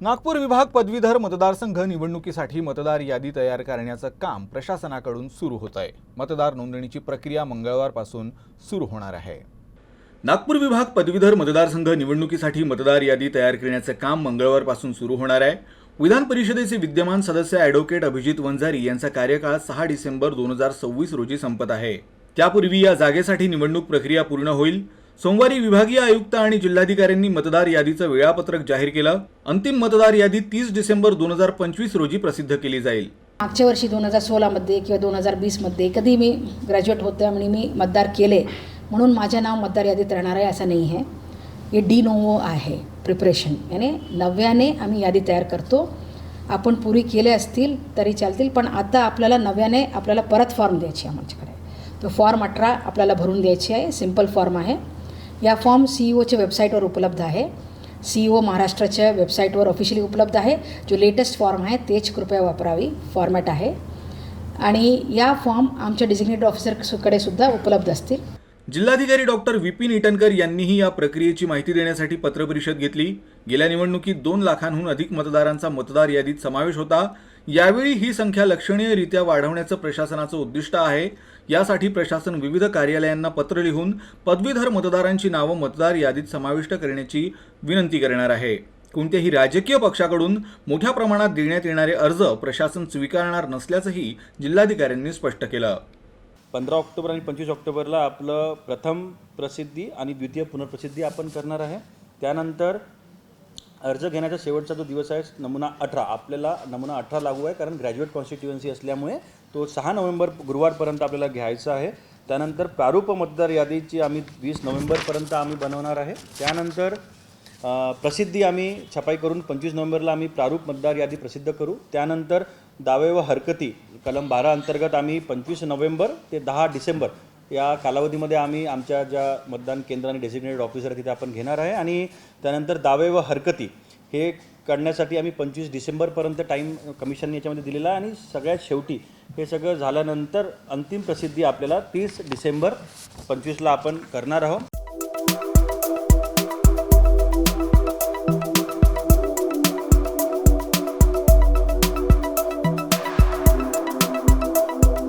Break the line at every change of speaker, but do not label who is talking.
नागपूर विभाग पदवीधर मतदारसंघ निवडणुकीसाठी मतदार यादी तयार करण्याचं काम प्रशासनाकडून सुरू होत आहे. मतदार नोंदणीची प्रक्रिया मंगळवारपासून सुरू होणार आहे. नागपूर विभाग पदवीधर मतदारसंघ निवडणुकीसाठी मतदार यादी तयार करण्याचं काम मंगळवारपासून सुरू होणार आहे. विधान परिषदेचे विद्यमान सदस्य ॲडव्होकेट अभिजित वंजारी यांचा कार्यकाळ सहा डिसेंबर दोन हजार सव्वीस रोजी संपत आहे. त्यापूर्वी या जागेसाठी निवडणूक प्रक्रिया पूर्ण होईल. सोमवारी विभागीय आयुक्त आणि जिल्हाधिकाऱ्यांनी मतदार यादीचं वेळापत्रक जाहीर केलं. अंतिम मतदार यादी तीस डिसेंबर दोन हजार पंचवीस रोजी प्रसिद्ध केली जाईल.
मागच्या वर्षी दोन हजार सोळामध्ये किंवा दोन हजार वीसमध्ये कधी मी ग्रॅज्युएट होते आणि मी मतदार केले. म्हणून माझे नाव मतदार यादीत राहणार आहे असं नाही आहे. हे डी नोवो आहे. प्रिपरेशन. याने नव्याने आम्ही यादी तयार करतो. आपण पुरी केले असतील तरी चालतील पण आता आपल्याला नव्याने आपल्याला परत फॉर्म द्यायची आहे आमच्याकडे. तो फॉर्म अठरा आपल्याला भरून द्यायची आहे. सिंपल फॉर्म आहे. या फॉर्म सी ई ओच्या वेबसाईटवर उपलब्ध आहे. सी ई ओ महाराष्ट्राच्या वेबसाईटवर ऑफिशियली उपलब्ध आहे. जो लेटेस्ट फॉर्म आहे तेच कृपया वापरावी. फॉर्मॅट आहे. आणि या फॉर्म आमच्या डिझिग्नेटेड ऑफिसरकडे सुद्धा उपलब्ध असतील.
जिल्हाधिकारी डॉक्टर विपिन इटनकर यांनीही या प्रक्रियेची माहिती देण्यासाठी पत्रपरिषद घेतली. गेल्या निवडणुकीत दोन लाखांहून अधिक मतदारांचा मतदार यादीत समावेश होता. यावेळी ही संख्या लक्षणीयरित्या वाढवण्याचं प्रशासनाचं उद्दिष्ट आहे. यासाठी प्रशासन विविध कार्यालयांना पत्र लिहून पदवीधर मतदारांची नावं मतदार यादीत समाविष्ट करण्याची विनंती करणार आहे. कोणत्याही राजकीय पक्षाकडून मोठ्या प्रमाणात देण्यात येणारे अर्ज प्रशासन स्वीकारणार नसल्याचंही जिल्हाधिकाऱ्यांनी स्पष्ट केलं.
पंधरा ऑक्टोबर आणि पंचवीस ऑक्टोबरला आपलं प्रथम प्रसिद्धी आणि द्वितीय पुनर्प्रसिद्धी आपण करणार आहे. त्यानंतर अर्ज घेण्याचा शेवटचा जो दिवस आहे नमुना अठरा. आपल्याला नमुना अठरा लागू आहे कारण ग्रॅज्युएट कॉन्स्टिट्युएन्सी असल्यामुळे तो सहा नोव्हेंबर गुरुवारपर्यंत आपल्याला घ्यायचा आहे. त्यानंतर प्रारूप मतदार यादीची आम्ही वीस नोव्हेंबरपर्यंत आम्ही बनवणार आहे. त्यानंतर प्रसिद्धी आम्ही छपाई करून पंचवीस नोव्हेंबरला आम्ही प्रारूप मतदार यादी प्रसिद्ध करू. त्यानंतर दावे व हरकती कलम बारा अंतर्गत आम्ही पंचवीस नोव्हेंबर ते दहा डिसेंबर या कालावधीमध्ये आम्ही आमच्या ज्या मतदान केंद्र आणि डेसिग्नेटेड ऑफिसर आहे तिथे आपण घेणार आहे. आणि त्यानंतर दावे व हरकती हे करण्यासाठी आम्ही पंचवीस डिसेंबरपर्यंत टाईम कमिशनने याच्यामध्ये दिलेला आहे. आणि सगळ्यात शेवटी हे सगळं झाल्यानंतर अंतिम प्रसिद्धी आपल्याला तीस डिसेंबर पंचवीसला आपण करणार आहोत.